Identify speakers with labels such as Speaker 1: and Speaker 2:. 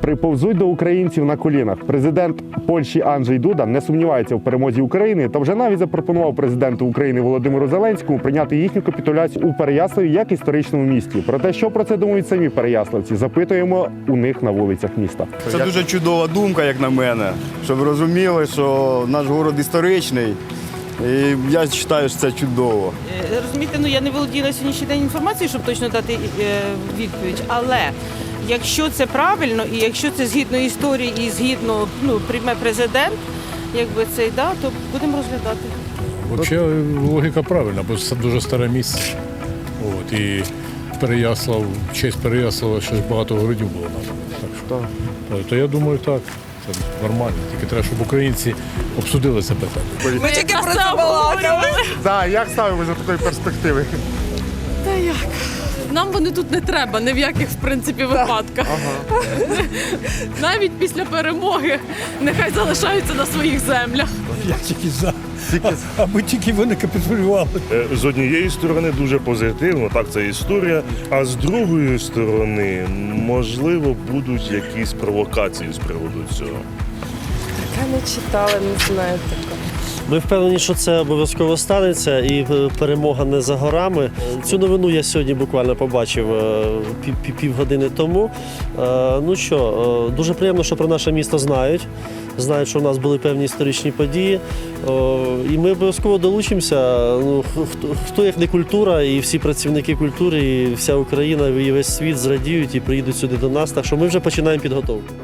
Speaker 1: Приповзуть до українців на колінах. Президент Польщі Анджей Дуда не сумнівається в перемозі України та вже навіть запропонував президенту України Володимиру Зеленському прийняти їхню капітуляцію у Переяславі як історичному місті. Про те, що про це думають самі переяславці, запитуємо у них на вулицях міста.
Speaker 2: Це дуже чудова думка, як на мене, щоб розуміли, що наш город історичний. І я вважаю, що це чудово.
Speaker 3: Е, Розумієте, ну я не володію на сьогоднішній день інформацією, щоб точно дати е, відповідь. Але якщо це правильно і якщо це згідно історії і згідно ну, прийме президент, якби цей да, то будемо розглядати.
Speaker 4: Взагалі логіка правильна, бо це дуже старе місце. От, і Переяслав, в честь Переяслава ще багато городів було названо. Так що, то, то я думаю, так. Це нормально. Тільки треба, щоб українці обсудили це питання.
Speaker 3: Ми тільки про це балакали.
Speaker 1: Да, як ставимо за такої перспективи?
Speaker 5: Та як? Нам вони тут не треба, ні в яких в принципі випадках. Навіть після перемоги нехай залишаються на своїх землях.
Speaker 6: Я тільки за. Аби тільки вони капітулювали.
Speaker 7: Е, З однієї сторони дуже позитивно, так це історія. А з другої сторони, можливо, будуть якісь провокації з приводу цього.
Speaker 8: Я не читала, не знаю такого.
Speaker 9: Ми впевнені, що це обов'язково станеться, і е, перемога не за горами. Цю новину я сьогодні буквально побачив е, пів- пів- півгодини тому. Е, Ну що, дуже приємно, що про наше місто знають. Знають, що у нас були певні історичні події. І ми обов'язково долучимося. Ну, хто як не культура, і всі працівники культури, і вся Україна, і весь світ зрадіють і приїдуть сюди до нас. Так що ми вже починаємо підготовку.